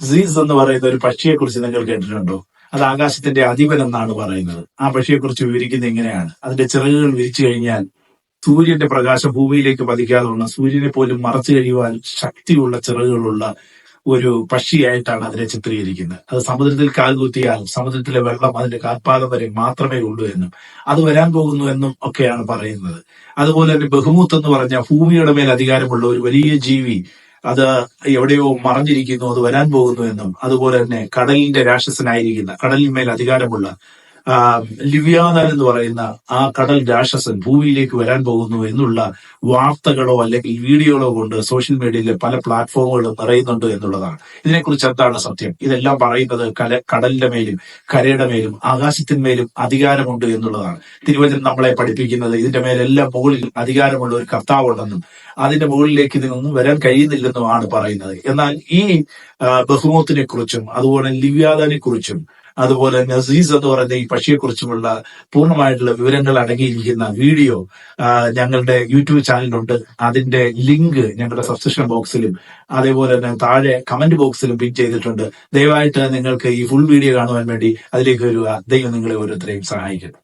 സീസ് എന്ന് പറയുന്ന ഒരു പക്ഷിയെ കുറിച്ച് നിങ്ങൾ കേട്ടിട്ടുണ്ടോ? അത് ആകാശത്തിന്റെ അധിപൻ എന്നാണ് പറയുന്നത്. ആ പക്ഷിയെ കുറിച്ച് വിവരിക്കുന്നത് ഇങ്ങനെയാണ് അതിന്റെ ചിറകുകൾ വിരിച്ചു കഴിഞ്ഞാൽ സൂര്യന്റെ പ്രകാശം ഭൂമിയിലേക്ക് പതിക്കാതെ ഉള്ള സൂര്യനെ പോലും മറച്ചു കഴിയുവാൻ ശക്തിയുള്ള ചിറകുകളുള്ള ഒരു പക്ഷിയായിട്ടാണ് അതിനെ ചിത്രീകരിക്കുന്നത്. അത് സമുദ്രത്തിൽ കാൽകുത്തിയാൽ സമുദ്രത്തിലെ വെള്ളം അതിന്റെ കാൽപാദം വരെ മാത്രമേ ഉള്ളൂ എന്നും അത് വരാൻ പോകുന്നു എന്നും ഒക്കെയാണ് പറയുന്നത്. അതുപോലെ തന്നെ ബഹുമൂത്ത് എന്ന് പറഞ്ഞ ഭൂമിയുടെ മേൽ അധികാരമുള്ള ഒരു വലിയ ജീവി അത് എവിടെയോ മറഞ്ഞിരിക്കുന്നു അത് വരാൻ പോകുന്നു എന്നും അതുപോലെ തന്നെ കടലിന്റെ രാക്ഷസനായിരിക്കുന്ന കടലിന്മേൽ അധികാരമുള്ള ആ, ലിവ്യാനാൻ എന്ന് പറയുന്ന ആ കടൽ രാക്ഷസൻ ഭൂമിയിലേക്ക് വരാൻ പോകുന്നു എന്നുള്ള വാർത്തകളോ അല്ലെങ്കിൽ വീഡിയോകളോ കൊണ്ട് സോഷ്യൽ മീഡിയയിലെ പല പ്ലാറ്റ്ഫോമുകളും നിറയുന്നുണ്ട് എന്നുള്ളതാണ്. ഇതിനെക്കുറിച്ച് എന്താണ് സത്യം? ഇതെല്ലാം പറയുന്നത് കല കടലിന്റെ മേലും കരയുടെ മേലും ആകാശത്തിന്മേലും അധികാരമുണ്ട് എന്നുള്ളതാണ്. തിരുവചനം നമ്മളെ പഠിപ്പിക്കുന്നത് ഇതിന്റെ മേലെല്ലാം മുകളിൽ അധികാരമുള്ള ഒരു കർത്താവുണ്ടെന്നും അതിന്റെ മുകളിലേക്ക് ഇതിനൊന്നും വരാൻ കഴിയുന്നില്ലെന്നുമാണ് പറയുന്നത്. എന്നാൽ ഈ ബഹുമത്തിനെ കുറിച്ചും അതുപോലെ ലിവ്യാദനെ കുറിച്ചും അതുപോലെ നസീസ് എന്ന് പറയുന്ന ഈ പക്ഷിയെക്കുറിച്ചുമുള്ള പൂർണമായിട്ടുള്ള വിവരങ്ങൾ അടങ്ങിയിരിക്കുന്ന വീഡിയോ ഞങ്ങളുടെ യൂട്യൂബ് ചാനലുണ്ട് അതിന്റെ ലിങ്ക് ഞങ്ങളുടെ സബ്സ്ക്രിപ്ഷൻ ബോക്സിലും അതേപോലെ തന്നെ താഴെ കമന്റ് ബോക്സിലും പിൻ ചെയ്തിട്ടുണ്ട്. ദയവായിട്ട് നിങ്ങൾക്ക് ഈ ഫുൾ വീഡിയോ കാണുവാൻ വേണ്ടി അതിലേക്ക് വരിക. ദൈവം നിങ്ങളെ ഓരോരുത്തരെയും സഹായിക്കട്ടെ.